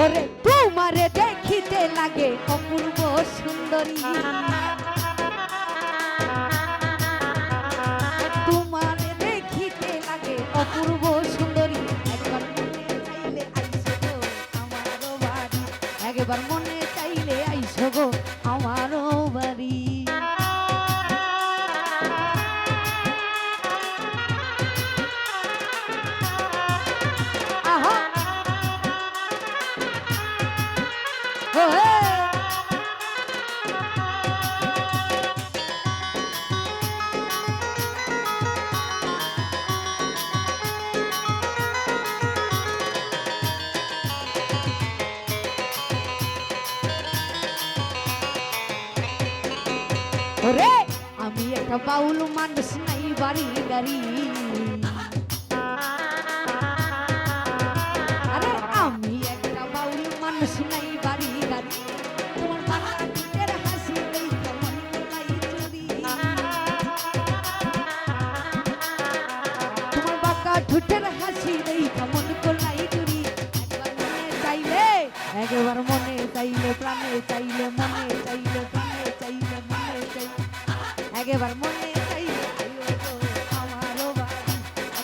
ওরে তোমারে দেখিতে লাগে অপূর্ব সুন্দরী। তোমারে দেখিতে লাগে অপূর্ব সুন্দরী। একবার মনে চাইলে আইসো গো আমারও বাড়ি। একবার মনে চাইলে আইসো গো ওরে, আমি একটা বাউল মানুষ নাই, বাড়ি গাড়ি। আরে, আমি একটা বাউল মানুষ নাই, বাড়ি গাড়ি। তোমার দুধের হাসি তোমার বাঁকা ঠুটের হাসি দেখে মন কোলাই চুরি একবার মনে চাইলে, একবার মনে চাইলে, প্রাণে চাইলে, মনে চাইলে একবার মনে চাইলে আয়ো গো, আমারও বাড়ি।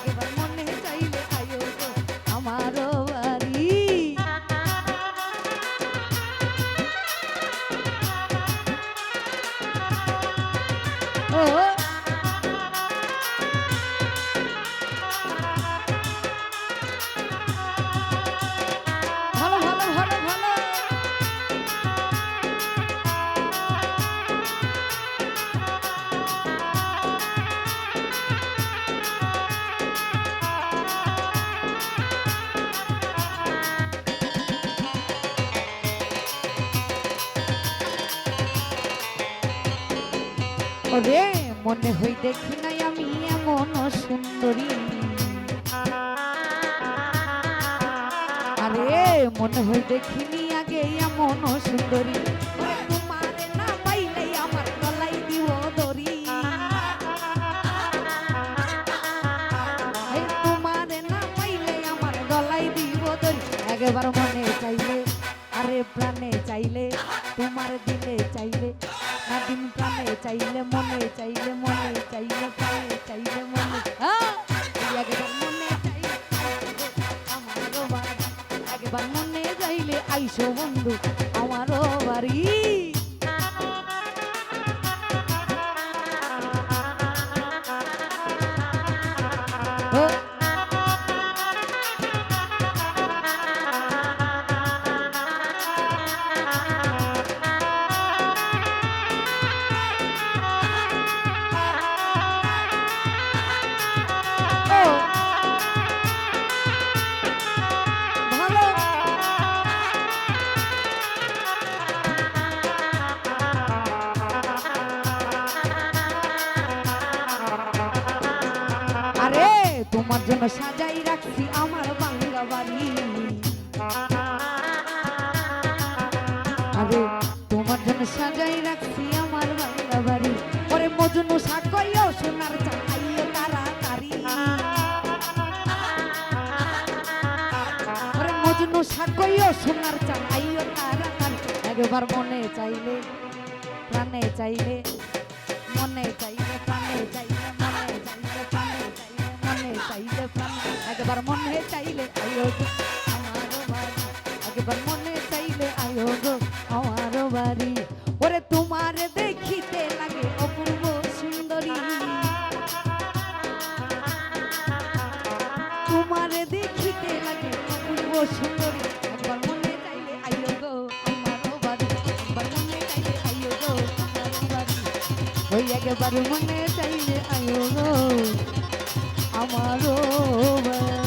একবার মনে চাইলে আয়ো গো, আমারও বাড়ি। ও ওরে মনে হই দেখি নাই আমি এমন সুন্দরী। আরে, মনে হই দেখিনি আগে এমন সুন্দরী। তোমারে না পাইলে আমার গলাই দিব না গলাই দিব একবার মনে চাইলে আরে প্রাণে চাইলে, তোমার দিলে চাইলে না দিন প্রাণে চাইলে, মনে চাইলে মনে চাইলে, প্রাণে চাইলে, মনে হ্যাঁ? একবার মনে চাইলে, আমারও বাড়ি। একবার মনে চাইলে, আইসো বন্ধু, আমারও বাড়ি। তোমার জন্য সাজাই রাখছি আমার বাংলা বাড়ি। আরে, তোমার জন্য সাজাই রাখছি আমার বাংলা বাড়ি। পরে মজনু সাকইও সোনার চাইও তাড়াতাড়ি। পরে মজনু সাকইও সোনার চাইও তাড়াতাড়ি। একবার মনে চাইলে, প্রাণে চাইলে, মনে চাইলে একবার মনে চাইলে আয়ো আমারও বাড়ি। একবার মনে চাইলে আয়ো গো, আমারও বাড়ি। ওরে তোমার দেখিতে লাগে অপূর্ব সুন্দরী। তোমার দেখিতে লাগে অপূর্ব সুন্দরী। মনে চাইলে আইও গো, আমারও বাড়ি। চাইলে আইও গো, আমারও মনে চাইলে আইও গো। আমারও